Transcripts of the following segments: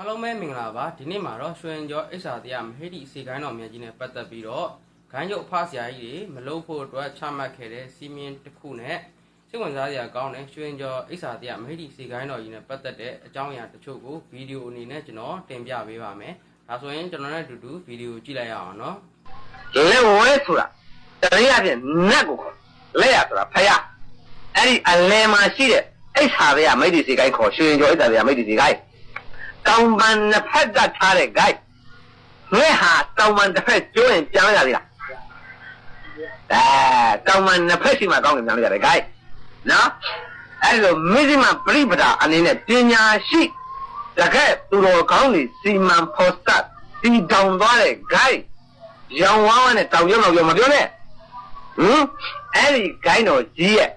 အားလုံးပဲမင်္ဂလာပါဒီနေ့မှာတော့ရွှေရင်ကျော်အိဆာတရားမဟိတိစေကိုင်းတော်မြတ်ကြီးနဲ့ပတ်သက်ပြီးတော့ဂိုင်းကျုပ်အဖဆရာကြီးတွေမလုပ်ဖို့အတွက်ချမှတ်ခဲ့တဲ့စီမင်းတစ်ခုနဲ့စိတ်ဝင်စားစရာကောင်းတဲ့ရွှေရင်ကျော်အိဆာတရားမဟိတိစေကိုင်းတော်ကြီးနဲ့ပတ်သက်တဲ့အကြောင်းအရာတချို့ကိုဗီဒီယိုအနေနဲ့ကျွန်တော်တင်ပြပေးပါမယ်ဒါဆိုရင်ကျွန်တော်နဲ့အတူတူဗီဒီယိုကြည့်လိုက်ရအောင်နော်လက်ဝဲဆိုတာတရင်းအပြင်နတ်ကိုခေါ်လက်ရဆိုတာဖယားအဲ့ဒီအလယ်မှာရှိတဲ့အိဆာတွေကမိတ္တိစီကိုင်းခေါ်ရွှေရင်ကျော်အိဆာတွေကမိတ္တိစီကိုင်း တောင်ပန်နှစ်ဖက်ကထားတဲ့ဂိုက်ငဲဟာတောင်ပန်တစ်ဖက်ကျိုးရင်ပြန်ရသေးလားအဲတောင်ပန်နှစ်ဖက်ရှိမှကောင်းတယ်ပြန်ရတဲ့ဂိုက်နော်အဲ့လိုမိစိမပရိပဒါအနေနဲ့ပညာရှိတကယ်သူတော်ကောင်းတွေစီမံဖော်စပ်တီတောင်သွားတဲ့ဂိုက်ရောင်ဝါးဝါးနဲ့တောင်ရုံလောက်ရောမပြောနဲ့ဟင်အဲ့ဒီဂိုင်းတော်ကြီးရဲ့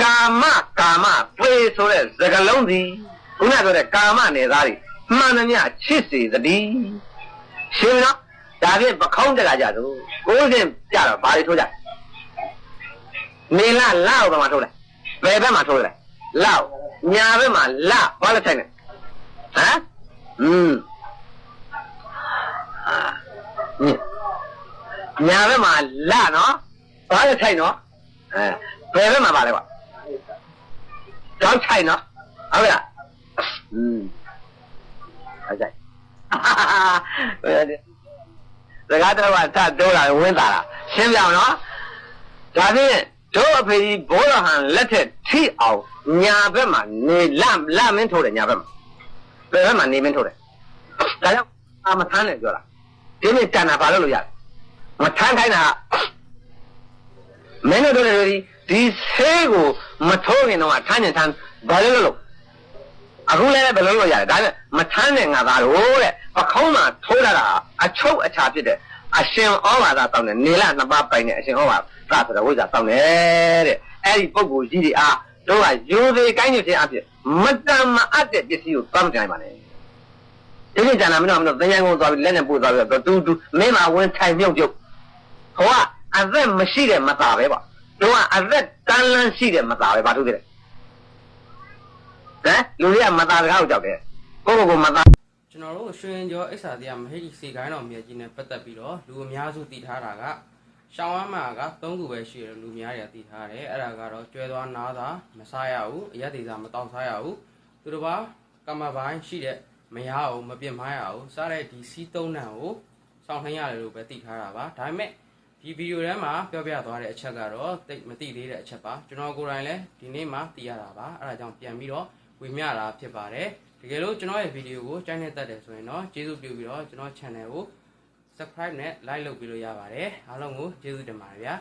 ကာမကာမပွေဆိုတဲ့စကလုံးစီ ခုနပြောတဲ့ကာမနယ်သားတွေမှန်သမျှချစ်စေသတည်းရှင်းနော်ဒါဖြင့်ပခေါင်းတက်လာကြသို့ကိုးစဉ်ကြတော့ဘာတွေထိုးကြနေလလောက်ဘယ်မှာထိုးလဲဘယ်ဘက်မှာထိုးလဲလောက်ညာဘက်မှာလဘာလဲဆိုင်လဲဟမ်อืมအာညညာဘက်မှာလနော်ဘာလဲထိုင်နော်အဲဘယ်ဘက်မှာပါလဲကွာကြောက်ထိုင်နော်ဟုတ်လား อืมဟုတ်ကဲ့ဘယ်လဲစကားတော့ကတတိုးတာဝင်းတာလားရှင်းပြအောင်နော်ဒါဖြင့်တို့အဖေကြီးဘောရဟန်လက်ထက်ထိအောင်ညာဘက်မှာနေလလမင်းထိုးတယ်ညာဘက်မှာဘယ်ဘက်မှာနေမင်းထိုးတယ်ဒါကြောင့်အာမထမ်းတယ်ပြောတာဒီနေ့တန်တာဘာလို့လို့ရလဲမထမ်းခိုင်းတာမင်းတို့တို့တွေဒီဆေးကိုမထိုးခင်တော့ထမ်းရင်ထမ်းဘာလို့လို့ အခုလည်းဘယ်လိုလို့ရလဲဒါပေမဲ့မထမ်းတဲ့ငါသားတို့တဲ့ပခေါင်းမှာထိုးလာတာအချုပ်အခြာဖြစ်တဲ့အရှင်ဩဘာသာတောင်းတယ်နေလနှစ်ပါးပိုင်တဲ့အရှင်ဩဘာသာဆိုတဲ့ဝိဇ္ဇာတောင်းတယ်တဲ့အဲ့ဒီပုံကိုကြီးတွေအားတို့ကယူသေးကိုင်းနေခြင်းအဖြစ်မတန်မအပ်တဲ့ပစ္စည်းကိုတောင်းကြိုင်ပါလေဒီနေ့ကျန်တာမင်းတို့မင်းတို့သင်္ကြန်ကုန်သွားပြီးလက်နဲ့ပို့သွားပြီးတော့တူတူမင်းမဝင်ထိုင်မြုပ်ပြုတ်ဟိုကအသက်မရှိတဲ့မသားပဲပေါ့တို့ကအသက်တန်းလန်းရှိတဲ့မသားပဲဘာလို့လဲ ဟမ်လူတွေကမသားစကားကိုကြောက်တယ်ကိုကိုကိုမသားကျွန်တော်တို့ရွှေရင်ကျော်အိဆာတရားမဟိတိစေကိုင်းတော်မြတ်ကြီးနဲ့ပတ်သက်ပြီးတော့လူအများစုတည်ထားတာကရှောင်းဝမ်းမာက၃ခုပဲရှိတယ်လူများတွေကတည်ထားတယ်အဲ့ဒါကတော့ကျွဲသွားနားသာမစားရဘူးအရက်သေးစားမတောက်စားရဘူးသူတို့ပါကမ္မပိုင်းရှိတဲ့မရအောင်မပြစ်မှားရအောင်စားတဲ့ဒီစီးသုံးနံကိုစောင့်နှင်းရတယ်လို့ပဲတည်ထားတာပါဒါပေမဲ့ဒီဗီဒီယိုထဲမှာပြောပြသွားတဲ့အချက်ကတော့တိတ်မသိသေးတဲ့အချက်ပါကျွန်တော်ကိုယ်တိုင်လည်းဒီနေ့မှသိရတာပါအဲ့ဒါကြောင့်ပြန်ပြီးတော့ ဝေမျှတာဖြစ်ပါတယ်တကယ်လို့ကျွန်တော်ရဲ့ဗီဒီယိုကိုကြိုက်နေတတ်တယ်ဆိုရင်တော့ကျေးဇူးပြုပြီးတော့ကျွန်တော် channel ကို subscribe နဲ့ like လုပ်ပြီးလို့ရပါတယ်အားလုံးကိုကျေးဇူးတင်ပါတယ်ဗျာ